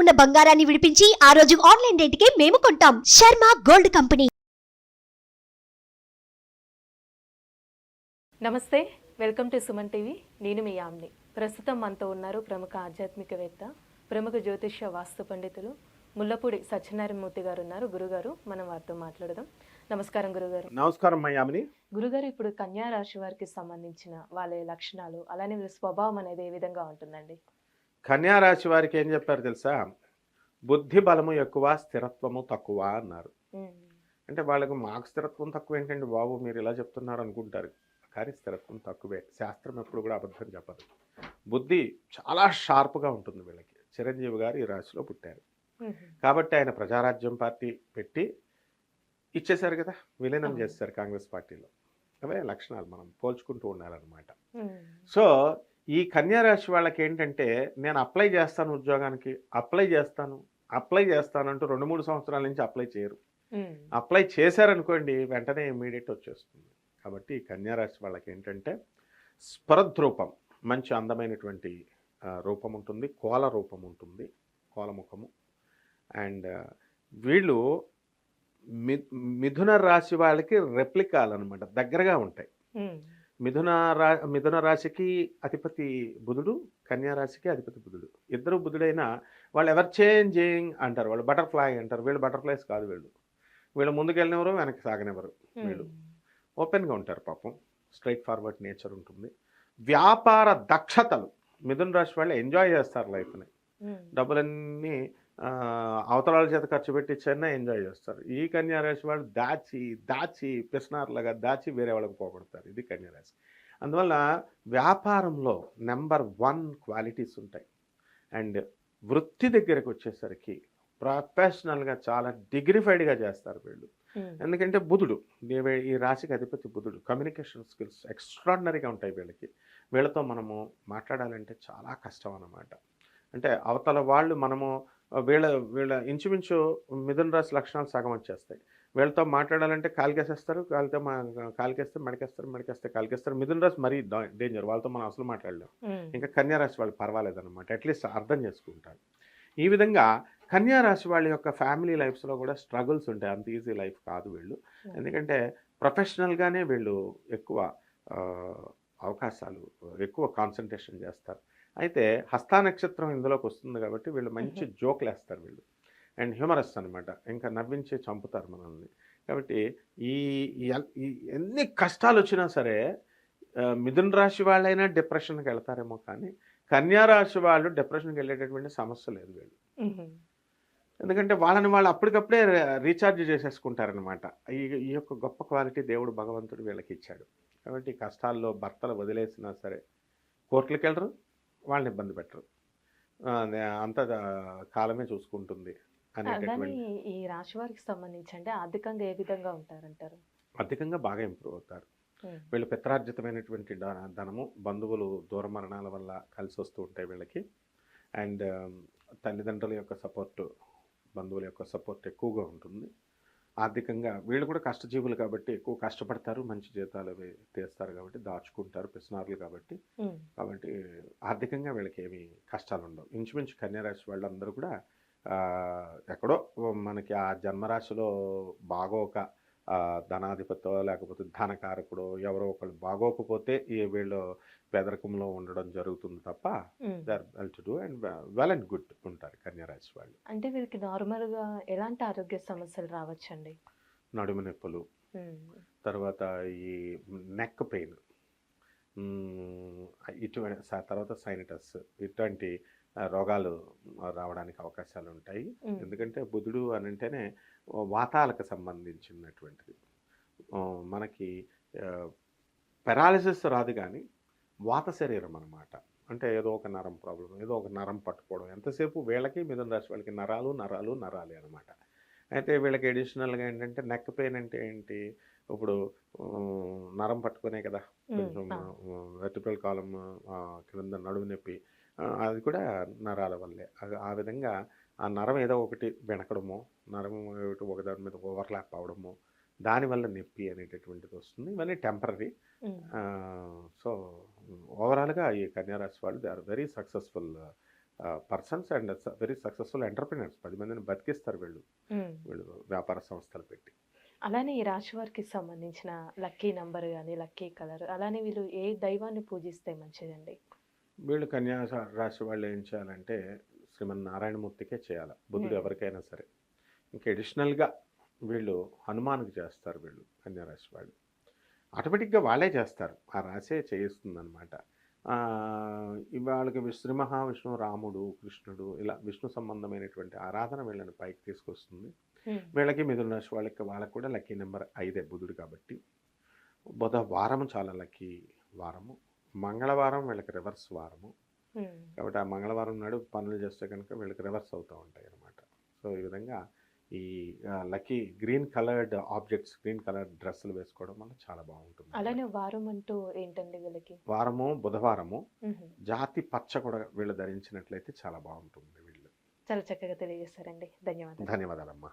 ఉన్న బంగారాన్ని విడిపించి ఆ రోజు ఆన్లైన్ రేటుకే మేము కొంటాం. Sharma gold company. నమస్తే వెల్కమ్ టు సుమన్ టీవీ. నేను మీ యామ్ని. ప్రస్తుతం మనతో ఉన్నారు ప్రముఖ ఆధ్యాత్మికవేత్త ప్రముఖ జ్యోతిష్య వాస్తు పండితులు ముల్లపూడి సత్యనారాయణమూర్తి గారు ఉన్నారు. గురుగారు మనం వారితో మాట్లాడదాం. నమస్కారం గురుగారు. నమస్కారం మయామిని గురుగారు ఇప్పుడు కన్యా రాశి వారికి సంబంధించిన వాళ్ళ లక్షణాలు అలానే వీళ్ళ స్వభావం అనేది ఏ విధంగా ఉంటుందండి? కన్యా రాశి వారికి ఏం చెప్పారు తెలుసా? బుద్ధి బలము ఎక్కువ స్థిరత్వము తక్కువ అన్నారు. అంటే వాళ్ళకు మాకు స్థిరత్వం తక్కువ ఏంటండి బాబు? మీరు ఇలా చెప్తున్నారు అనుకుంటారు. కానీ స్థిరత్వం తక్కువే. శాస్త్రం ఎప్పుడు కూడా అబద్ధం చెప్పదు. బుద్ధి చాలా షార్ప్గా ఉంటుంది వీళ్ళకి. చిరంజీవి గారు ఈ రాశిలో పుట్టారు. కాబట్టి ఆయన ప్రజారాజ్యం పార్టీ పెట్టి ఇచ్చేశారు కదా? విలీనం. చేస్తారు కాంగ్రెస్ పార్టీలో. అవే లక్షణాలు మనం పోల్చుకుంటూ ఉండాలన్నమాట. సో ఈ కన్యా రాశి వాళ్ళకి ఏంటంటే నేను అప్లై చేస్తాను ఉద్యోగానికి అప్లై చేస్తాను అప్లై చేస్తాను అంటూ రెండు మూడు సంవత్సరాల నుంచి అప్లై చేయరు. అప్లై చేశారనుకోండి వెంటనే ఇమీడియట్ వచ్చేస్తుంది. కాబట్టి ఈ కన్యా రాశి వాళ్ళకి ఏంటంటే స్పరద్రూపం మంచి అందమైనటువంటి రూపం ఉంటుంది కోల రూపం ఉంటుంది కోలముఖము. అండ్ వీళ్ళు మి మిథున రాశి వాళ్ళకి రెప్లికాలు అనమాట దగ్గరగా ఉంటాయి. మిథున రా మిథున రాశికి అధిపతి బుధుడు కన్యా రాశికి అధిపతి బుధుడు. ఇద్దరు బుధుడైనా వాళ్ళు ఎవర్ చేంజింగ్ అంటారు. వాళ్ళు బటర్ఫ్లై అంటారు. వీళ్ళు బటర్ఫ్లైస్ కాదు వీళ్ళు. వీళ్ళు ముందుకు వెళ్ళినవరు వెనక్కి సాగనివ్వరు వీళ్ళు. ఓపెన్గా ఉంటారు పాపం. స్ట్రైట్ ఫార్వర్డ్ నేచర్ ఉంటుంది. వ్యాపార దక్షతలు. మిథున రాశి వాళ్ళు ఎంజాయ్ చేస్తారు లైఫ్ని. డబ్బులన్నీ అవతలాల చేత ఖర్చు పెట్టించైనా ఎంజాయ్ చేస్తారు. ఈ కన్యా రాశి వాళ్ళు దాచి దాచి పిస్నార్లాగా దాచి వేరే వాళ్ళకి పోగొడతారు. ఇది కన్యా రాశి అందువల్ల వ్యాపారంలో నెంబర్ వన్ క్వాలిటీస్ ఉంటాయి. అండ్ వృత్తి దగ్గరకు వచ్చేసరికి ప్రొఫెషనల్గా చాలా డిగ్నిఫైడ్గా చేస్తారు వీళ్ళు. ఎందుకంటే బుధుడు ఈ- ఈ రాశికి అధిపతి బుధుడు కమ్యూనికేషన్ స్కిల్స్ ఎక్స్ట్రాడినరీగా ఉంటాయి వీళ్ళకి. వీళ్ళతో మనము మాట్లాడాలంటే చాలా కష్టం అన్నమాట. అంటే అవతల వాళ్ళు మనము వీళ్ళ వీళ్ళ ఇంచుమించు మిథున రాశి లక్షణాలు సగం వచ్చేస్తాయి. వీళ్ళతో మాట్లాడాలంటే కాలికేసేస్తారు కాలితో మా కాలికేస్తే మెడకేస్తారు మెడకేస్తే కాలికేస్తారు. మిథున రాశి మరీ డేంజర్ వాళ్ళతో మనం అసలు మాట్లాడలేం. ఉమ్, ఇంకా కన్యా రాశి వాళ్ళు పర్వాలేదన్నమాట. అట్లీస్ట్ అర్థం చేసుకుంటారు. ఈ విధంగా కన్యా రాశి వాళ్ళ యొక్క ఫ్యామిలీ లైఫ్స్లో కూడా స్ట్రగుల్స్ ఉంటాయి. అంత ఈజీ లైఫ్ కాదు వీళ్ళు. ఎందుకంటే ప్రొఫెషనల్గానే వీళ్ళు ఎక్కువ అవకాశాలు ఎక్కువ కాన్సన్ట్రేషన్ చేస్తారు. అయితే హస్తా నక్షత్రం ఇందులోకి వస్తుంది కాబట్టి వీళ్ళు మంచి జోక్లు వేస్తారు వీళ్ళు. అండ్ హ్యూమరస్ అనమాట ఇంకా నవ్వించి చంపుతారు మనల్ని. కాబట్టి ఈ ఎన్ని కష్టాలు వచ్చినా సరే మిథున రాశి వాళ్ళైనా డిప్రెషన్కి వెళ్తారేమో కానీ కన్యా రాశి వాళ్ళు డిప్రెషన్కి వెళ్ళేటటువంటి సమస్య లేదు వీళ్ళు. ఎందుకంటే వాళ్ళని వాళ్ళు అప్పటికప్పుడే రీఛార్జ్ చేసేసుకుంటారనమాట ఈ ఈ యొక్క గొప్ప క్వాలిటీ దేవుడు భగవంతుడు వీళ్ళకి ఇచ్చాడు. కాబట్టి ఈ కష్టాల్లో భర్తలు వదిలేసినా సరే కోర్టులకు వెళ్ళరు వాళ్ళని ఇబ్బంది పెట్టరు. అంత కాలమే చూసుకుంటుంది ఈ రాశి వారికి సంబంధించి అంటే ఆర్థికంగా ఏ విధంగా ఉంటారంటారు? అధికంగా బాగా ఇంప్రూవ్ అవుతారు. వీళ్ళు పిత్రార్జితమైనటువంటి ధనము బంధువులు దూర మరణాల వల్ల కలిసి వస్తూ ఉంటాయి వీళ్ళకి. అండ్ తల్లిదండ్రుల యొక్క సపోర్టు బంధువుల యొక్క సపోర్ట్ ఎక్కువగా ఉంటుంది. ఆర్థికంగా వీళ్ళు కూడా కష్టజీవులు కాబట్టి ఎక్కువ కష్టపడతారు మంచి జీతాలు అవి తీస్తారు కాబట్టి దాచుకుంటారు పిసినారులు కాబట్టి. కాబట్టి ఆర్థికంగా వీళ్ళకి ఏమి కష్టాలు ఉండవు. ఇంచుమించు కన్యారాశి వాళ్ళందరూ కూడా ఎక్కడో మనకి ఆ జన్మరాశిలో బాగోక ధనాధిపతో లేకపోతే ధనకారకుడో ఎవరో ఒకళ్ళు బాగోకపోతే ఈ వీళ్ళు పేదరికంలో ఉండడం జరుగుతుంది తప్ప ఉమ్. They are well to do and well and good ఉంటారు కన్యారాశి వాళ్ళు. అంటే వీరికి నార్మల్గా ఎలాంటి ఆరోగ్య సమస్యలు రావచ్చండి? నడుము నొప్పులు. తర్వాత ఈ నెక్ పెయిన్. ఇటువంటి తర్వాత సైనటస్ ఇటువంటి రోగాలు రావడానికి అవకాశాలు ఉంటాయి. ఎందుకంటే బుధుడు అని అంటేనే వాతాలకు సంబంధించినటువంటిది. మనకి పెరాలిసిస్ రాదు కానీ వాత శరీరం అన్నమాట. అంటే ఏదో ఒక నరం ప్రాబ్లం ఏదో ఒక నరం పట్టుకోవడం. ఎంతసేపు వీళ్ళకి మిథున రాశి వాళ్ళకి నరాలు నరాలు నరాలే అనమాట అయితే వీళ్ళకి అడిషనల్గా ఏంటంటే నెక్ పెయిన్ అంటే ఏంటి? ఇప్పుడు నరం పట్టుకునే కదా కొంచెం ఆ, వెర్టిబ్రల్ కాలం క్రింద నడుము నొప్పి అది కూడా నరాల వల్లే. ఆ విధంగా ఆ నరం ఏదో ఒకటి వెనకడమో నరం ఒకటి ఒకదాని మీద ఓవర్లాప్ అవడము దానివల్ల నొప్పి అనేటటువంటిది వస్తుంది. ఇవన్నీ టెంపరీ సో ఓవరాల్గా ఈ కన్యారాశి వాళ్ళు they are very successful persons and very successful entrepreneurs పది మందిని బతికిస్తారు వీళ్ళు. వీళ్ళు వ్యాపార సంస్థలు పెట్టి. అలానే ఈ రాశి వారికి సంబంధించిన లక్కీ నంబర్ కానీ లక్కీ కలర్ అలానే వీళ్ళు ఏ దైవాన్ని పూజిస్తే మంచిదండి? వీళ్ళు కన్యా రాశి వాళ్ళు ఏం చేయాలంటే శ్రీమన్ నారాయణమూర్తికే చేయాలి. బుద్ధుడు Hmm. ఎవరికైనా సరే. ఇంకా అడిషనల్గా వీళ్ళు హనుమాన్కి చేస్తారు వీళ్ళు కన్యా రాశి వాళ్ళు. ఆటోమేటిక్గా వాళ్ళే చేస్తారు. ఆ రాశే చేయిస్తుంది అనమాట వాళ్ళకి శ్రీ మహావిష్ణువు రాముడు కృష్ణుడు ఇలా విష్ణు సంబంధమైనటువంటి ఆరాధన వీళ్ళని పైకి తీసుకొస్తుంది. ఉమ్. వీళ్ళకి మిథున రాశి వాళ్ళకి వాళ్ళకి కూడా లక్కీ నెంబర్ ఐదే బుధుడు కాబట్టి. బుధ వారము చాలా లక్కీ వారము. మంగళవారం వీళ్ళకి రివర్స్ వారము. కాబట్టి ఆ మంగళవారం నాడు పనులు చేస్తే కనుక వీళ్ళకి రివర్స్ అవుతూ ఉంటాయి అన్నమాట. సో ఈ విధంగా ఈ lucky green coloured objects green colour డ్రెస్సులు వేసుకోవడం వల్ల చాలా బాగుంటుంది అలానే వారం అంటూ ఏంటండి వీళ్ళకి? వారము బుధవారము. జాతి పచ్చ కూడా వీళ్ళు ధరించినట్లయితే చాలా బాగుంటుంది వీళ్ళు. చాలా చక్కగా తెలియజేస్తారండి ధన్యవాదాలు. ధన్యవాదాలమ్మా.